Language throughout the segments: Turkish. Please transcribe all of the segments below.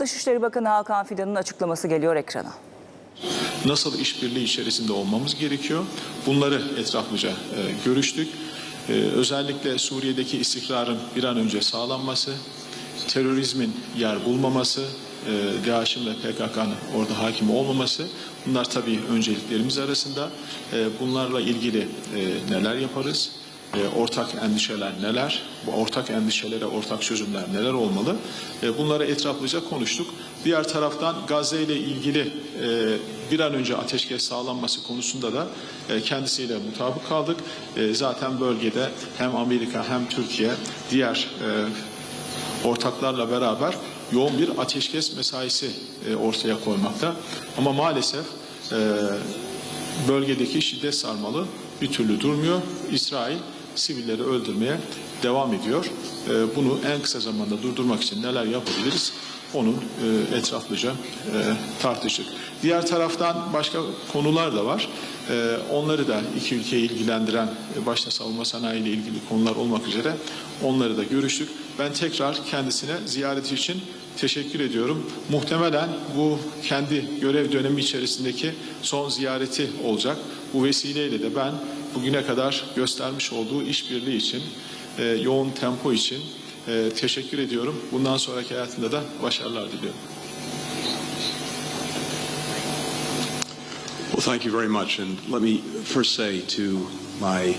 Dışişleri Bakanı Hakan Fidan'ın açıklaması geliyor ekrana. nasıl işbirliği içerisinde olmamız gerekiyor. Bunları etraflıca e, görüştük. E, özellikle Suriye'deki istikrarın bir an önce sağlanması, terörizmin yer bulmaması, e, DAEŞ'in ve PKK'nın orada hakim olmaması bunlar tabii önceliklerimiz arasında. E, bunlarla ilgili e, neler yaparız? E, ortak endişeler neler? Bu ortak endişelere ortak çözümler neler olmalı? E, bunları etraflıca konuştuk. Diğer taraftan Gazze ile ilgili e, bir an önce ateşkes sağlanması konusunda da e, kendisiyle mutabık kaldık. E, zaten bölgede hem Amerika hem Türkiye diğer ortaklarla beraber yoğun bir ateşkes mesaisi e, ortaya koymakta. Ama maalesef bölgedeki şiddet sarmalı bir türlü durmuyor. İsrail sivilleri öldürmeye devam ediyor. E, Bunu en kısa zamanda durdurmak için neler yapabiliriz? Onun e, etraflıca e, tartıştık. Diğer taraftan başka konular da var. E, Onları da iki ülkeyi ilgilendiren e, başta savunma sanayi ile ilgili konular olmak üzere onları da görüştük. Ben tekrar kendisine ziyareti için teşekkür ediyorum. Muhtemelen bu kendi görev dönemi içerisindeki son ziyareti olacak. Bu vesileyle de ben bugüne kadar göstermiş olduğu işbirliği için, e, yoğun tempo için e, teşekkür ediyorum. Bundan sonraki hayatında da başarılar diliyorum. Well, thank you very much. And let me first say to my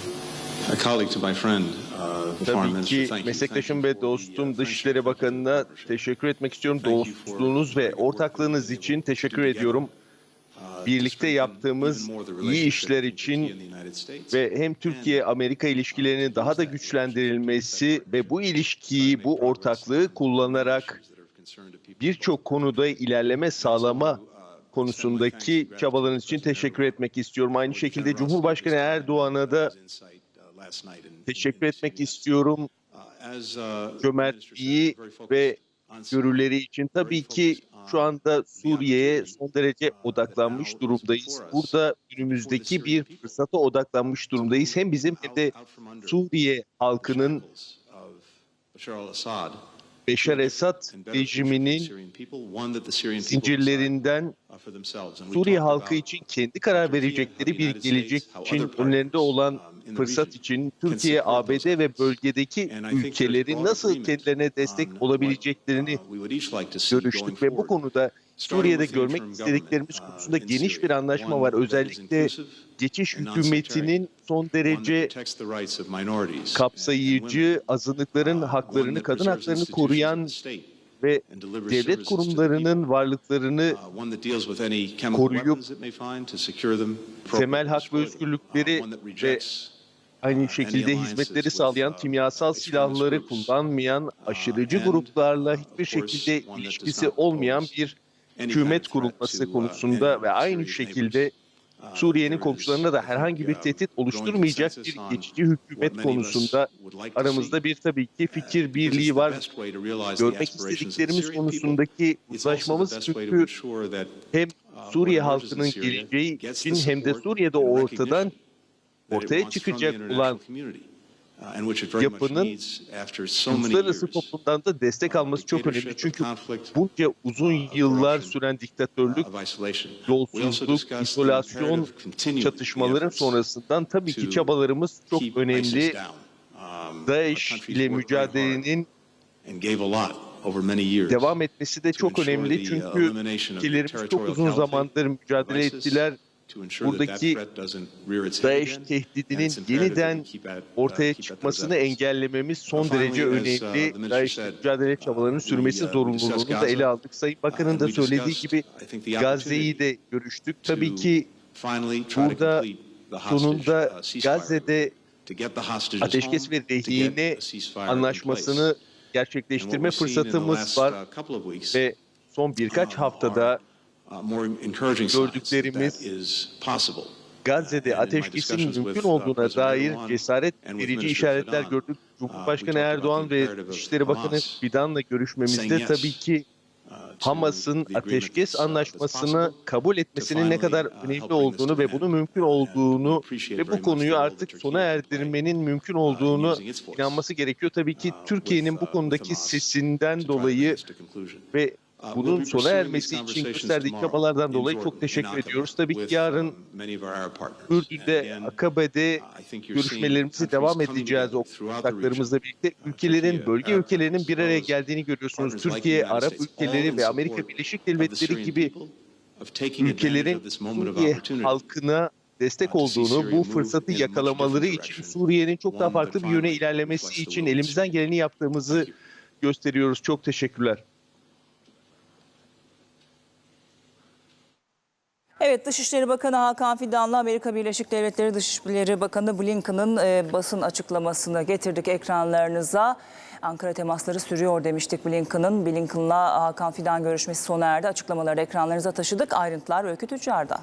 a colleague, to my friend, uh, Tabii ki thank you. meslektaşım ve the, dostum uh, Dışişleri Bakanı'na teşekkür etmek istiyorum. Dostluğunuz ve ortaklığınız için teşekkür ediyorum. Uh, Birlikte yaptığımız iyi işler için ve hem Türkiye-Amerika ilişkilerinin daha da güçlendirilmesi ve bu ilişkiyi, bu ortaklığı kullanarak birçok konuda ilerleme sağlama konusundaki çabalarınız için teşekkür etmek istiyorum. Aynı şekilde Cumhurbaşkanı Erdoğan'a da teşekkür etmek istiyorum. Cömertliği ve görüleri için tabii ki şu anda Suriye'ye son derece odaklanmış durumdayız. Burada önümüzdeki bir fırsata odaklanmış durumdayız. Hem bizim hem de Suriye halkının Beşar Esad rejiminin zincirlerinden Suriye halkı için kendi karar verecekleri bir gelecek için önlerinde olan fırsat için Türkiye, ABD ve bölgedeki ülkelerin nasıl kendilerine destek olabileceklerini görüştük ve bu konuda Suriye'de görmek istediklerimiz konusunda geniş bir anlaşma var. Özellikle geçiş hükümetinin son derece kapsayıcı, azınlıkların haklarını, kadın haklarını koruyan ve devlet kurumlarının varlıklarını koruyup temel hak ve özgürlükleri ve aynı şekilde hizmetleri sağlayan kimyasal silahları kullanmayan aşırıcı gruplarla hiçbir şekilde ilişkisi olmayan bir hükümet kurulması konusunda ve aynı şekilde Suriye'nin komşularına da herhangi bir tehdit oluşturmayacak bir geçici hükümet konusunda aramızda bir tabii ki fikir birliği var. Görmek istediklerimiz konusundaki uzlaşmamız çünkü hem Suriye halkının geleceği için hem de Suriye'de ortadan ortaya çıkacak olan yapının uluslararası toplumdan da destek alması çok önemli. Çünkü bunca uzun yıllar süren diktatörlük, yolsuzluk, izolasyon çatışmaların sonrasından tabii ki çabalarımız çok önemli. DAEŞ ile mücadelenin devam etmesi de çok önemli. Çünkü ülkelerimiz çok uzun zamandır mücadele ettiler. Buradaki DAEŞ tehdidinin yeniden ortaya çıkmasını engellememiz son derece önemli. DAEŞ mücadele çabalarının sürmesi zorunluluğunu da ele aldık. Sayın Bakan'ın da söylediği gibi Gazze'yi de görüştük. Tabii ki burada sonunda Gazze'de ateşkes ve rehine anlaşmasını gerçekleştirme fırsatımız var ve son birkaç haftada gördüklerimiz Gazze'de ateşkesin mümkün olduğuna dair cesaret verici işaretler gördük. Cumhurbaşkanı Erdoğan ve Dışişleri Bakanı Fidan'la görüşmemizde tabii ki Hamas'ın ateşkes anlaşmasını kabul etmesinin ne kadar önemli olduğunu ve bunun mümkün olduğunu ve bu konuyu artık sona erdirmenin mümkün olduğunu inanması gerekiyor. Tabii ki Türkiye'nin bu konudaki sesinden dolayı ve Uh, bunun we'll be sona ermesi için gösterdiği çabalardan dolayı çok teşekkür ediyoruz. Tabii ki yarın uh, partners. Ürdün'de, again, Akabe'de I think you're seeing görüşmelerimize countries devam edeceğiz ortaklarımızla birlikte. Ülkelerin, bölge ülkelerinin bir araya geldiğini görüyorsunuz. Türkiye, Arap ülkeleri ve Amerika Birleşik Devletleri gibi ülkelerin Suriye halkına destek uh, olduğunu, bu fırsatı yakalamaları için Suriye'nin çok daha farklı bir yöne ilerlemesi için elimizden geleni yaptığımızı gösteriyoruz. Çok teşekkürler. Evet Dışişleri Bakanı Hakan Fidan'la Amerika Birleşik Devletleri Dışişleri Bakanı Blinken'ın e, basın açıklamasını getirdik ekranlarınıza. Ankara temasları sürüyor demiştik Blinken'ın. Blinken'la Hakan Fidan görüşmesi sona erdi. Açıklamaları ekranlarınıza taşıdık. Ayrıntılar Öykü Tüccar'da.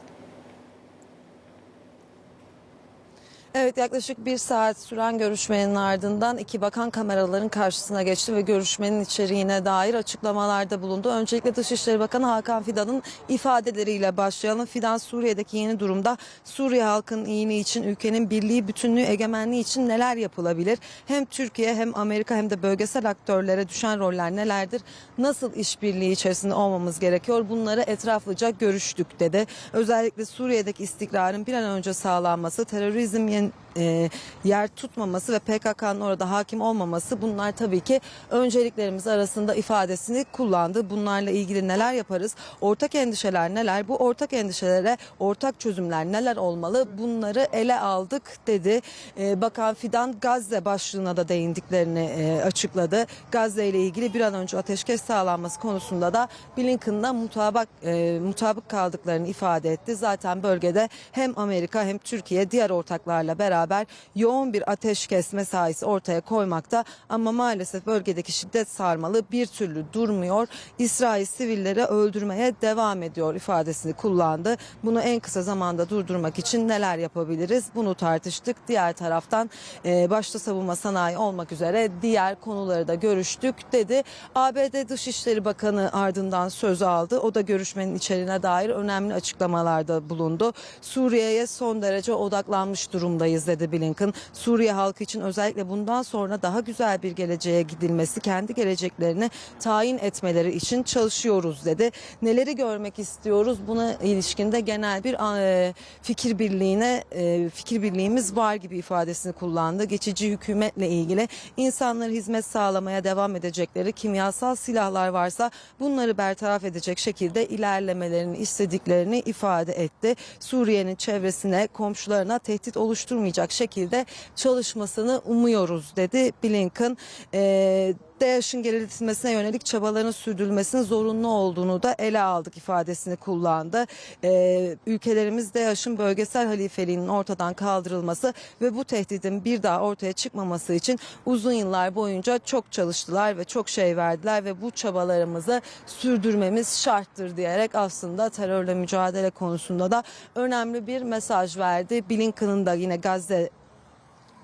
Evet yaklaşık bir saat süren görüşmenin ardından iki bakan kameraların karşısına geçti ve görüşmenin içeriğine dair açıklamalarda bulundu. Öncelikle Dışişleri Bakanı Hakan Fidan'ın ifadeleriyle başlayalım. Fidan Suriye'deki yeni durumda Suriye halkının iyiliği için, ülkenin birliği, bütünlüğü, egemenliği için neler yapılabilir? Hem Türkiye hem Amerika hem de bölgesel aktörlere düşen roller nelerdir? Nasıl işbirliği içerisinde olmamız gerekiyor? Bunları etraflıca görüştük dedi. Özellikle Suriye'deki istikrarın bir an önce sağlanması, terörizm and e, yer tutmaması ve PKK'nın orada hakim olmaması bunlar tabii ki önceliklerimiz arasında ifadesini kullandı. Bunlarla ilgili neler yaparız? Ortak endişeler neler? Bu ortak endişelere ortak çözümler neler olmalı? Bunları ele aldık dedi. E, Bakan Fidan Gazze başlığına da değindiklerini e, açıkladı. Gazze ile ilgili bir an önce ateşkes sağlanması konusunda da Blinken'la mutabak, e, mutabık kaldıklarını ifade etti. Zaten bölgede hem Amerika hem Türkiye diğer ortaklarla beraber yoğun bir ateşkes mesaisi ortaya koymakta ama maalesef bölgedeki şiddet sarmalı bir türlü durmuyor. İsrail sivilleri öldürmeye devam ediyor ifadesini kullandı. Bunu en kısa zamanda durdurmak için neler yapabiliriz? Bunu tartıştık. Diğer taraftan e, başta savunma sanayi olmak üzere diğer konuları da görüştük dedi. ABD Dışişleri Bakanı ardından söz aldı. O da görüşmenin içeriğine dair önemli açıklamalarda bulundu. Suriye'ye son derece odaklanmış durumdayız dedi Blinken. Suriye halkı için özellikle bundan sonra daha güzel bir geleceğe gidilmesi, kendi geleceklerini tayin etmeleri için çalışıyoruz dedi. Neleri görmek istiyoruz? Buna ilişkinde genel bir e, fikir birliğine e, fikir birliğimiz var gibi ifadesini kullandı. Geçici hükümetle ilgili insanlara hizmet sağlamaya devam edecekleri kimyasal silahlar varsa bunları bertaraf edecek şekilde ilerlemelerini istediklerini ifade etti. Suriye'nin çevresine, komşularına tehdit oluşturmayacak şekilde çalışmasını umuyoruz dedi Blinken. Ee, DAEŞ'in geriletilmesine yönelik çabaların sürdürülmesinin zorunlu olduğunu da ele aldık ifadesini kullandı. Ee, ülkelerimiz DAEŞ'in bölgesel halifeliğinin ortadan kaldırılması ve bu tehdidin bir daha ortaya çıkmaması için uzun yıllar boyunca çok çalıştılar ve çok şey verdiler ve bu çabalarımızı sürdürmemiz şarttır diyerek aslında terörle mücadele konusunda da önemli bir mesaj verdi. Blinken'ın da yine Gazze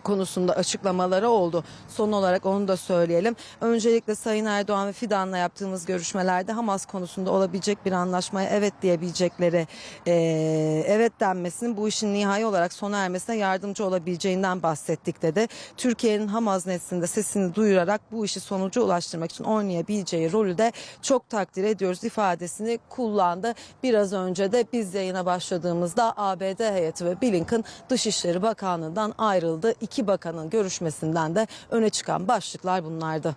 konusunda açıklamaları oldu. Son olarak onu da söyleyelim. Öncelikle Sayın Erdoğan ve Fidan'la yaptığımız görüşmelerde Hamas konusunda olabilecek bir anlaşmaya evet diyebilecekleri eee, evet denmesinin bu işin nihai olarak sona ermesine yardımcı olabileceğinden bahsettik dedi. Türkiye'nin Hamas nezdinde sesini duyurarak bu işi sonuca ulaştırmak için oynayabileceği rolü de çok takdir ediyoruz ifadesini kullandı. Biraz önce de biz yayına başladığımızda ABD heyeti ve Blinken Dışişleri Bakanlığı'ndan ayrıldı. İki bakanın görüşmesinden de öne çıkan başlıklar bunlardı.